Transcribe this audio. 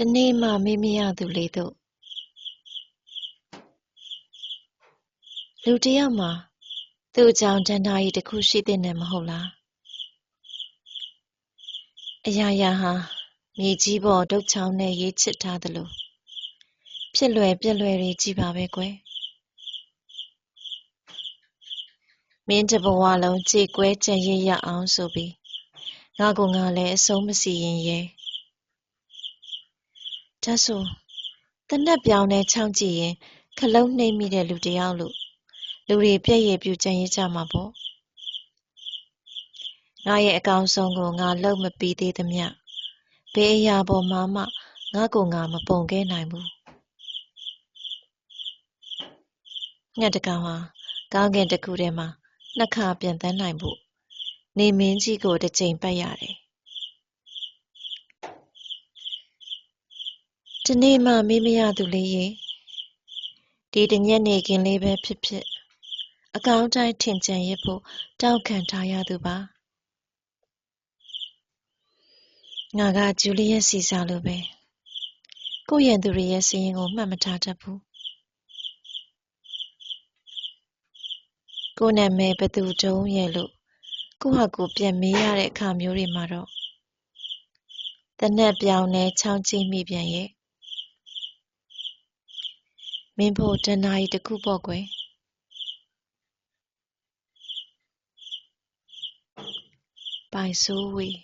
တနေ့မှမေးမရသူလေးတို့လူတယောက်မှာသူ့အကြောင်းတန်တာကြီးတစ်ခုရှိတဲ့နဲ့မဟုတ်လားအရာရာဟာမြေကြီးပေါ်ဒုတ်ချောင်းနဲ့ရေးချစ်ထားသလိုဖြစ်လွယ်ပြက်လွယ်တွေကြီးပါပဲကွယ်မင်းတဘဝလုံးကြေကွဲကြံရစ်ရအောင်ဆိုပြီးငါကငါလည်းအဆုံးမစီရင်ရဲ့ ဒါဆိုတနက်ပြောင်းနဲ့ချောင်းကြည့်ရင်ခလုံးနှိမ့်မိတဲ့လူတယောက်လို့လူတွေပြည့်ရည်ပြူကြံရစ်ကြမှာပေါ့ငါရဲ့အကောင်ဆုံးကိုငါလုံမပြီးသေးသမျှဘယ်အရာပေါ်မှာမှငါကိုငါမပုံခဲ့နိုင်ဘူးငှက်တကောင်ဟာကောင်းကင်တစ်ခုထဲမှာနှစ်ခါပြန်တန်းနိုင်ဖို့နေမင်းကြီးကိုတစ်ချိန်ပတ်ရတယ် ဒီနေ့မှမေးမရသူလေးရေဒီတညက်နေခင်လေးပဲဖြစ်ဖြစ် အကောင်းတိုင်းထင်ကြံရဖို့တောက်ခံထားရသူပါငါကဂျူလီယက်စီစာလိုပဲကိုယ့်ရန်သူတွေရဲ့စရင်ကိုမှတ်မထားတတ်ဘူးကိုယ့်နာမည်ဘသူတုံးရဲ့လို့ကိုယ့်ဟာကိုယ်ပြန်မေးရတဲ့အခါမျိုးတွေမှာတော့တနက်ပြောင်နဲ့ချောင်းကြည့်မိပြန်ရဲ့ မင်းဖို့တနာရီတစ်ခုပေါ့ကွယ်ပိုင်ဆိုးဝေး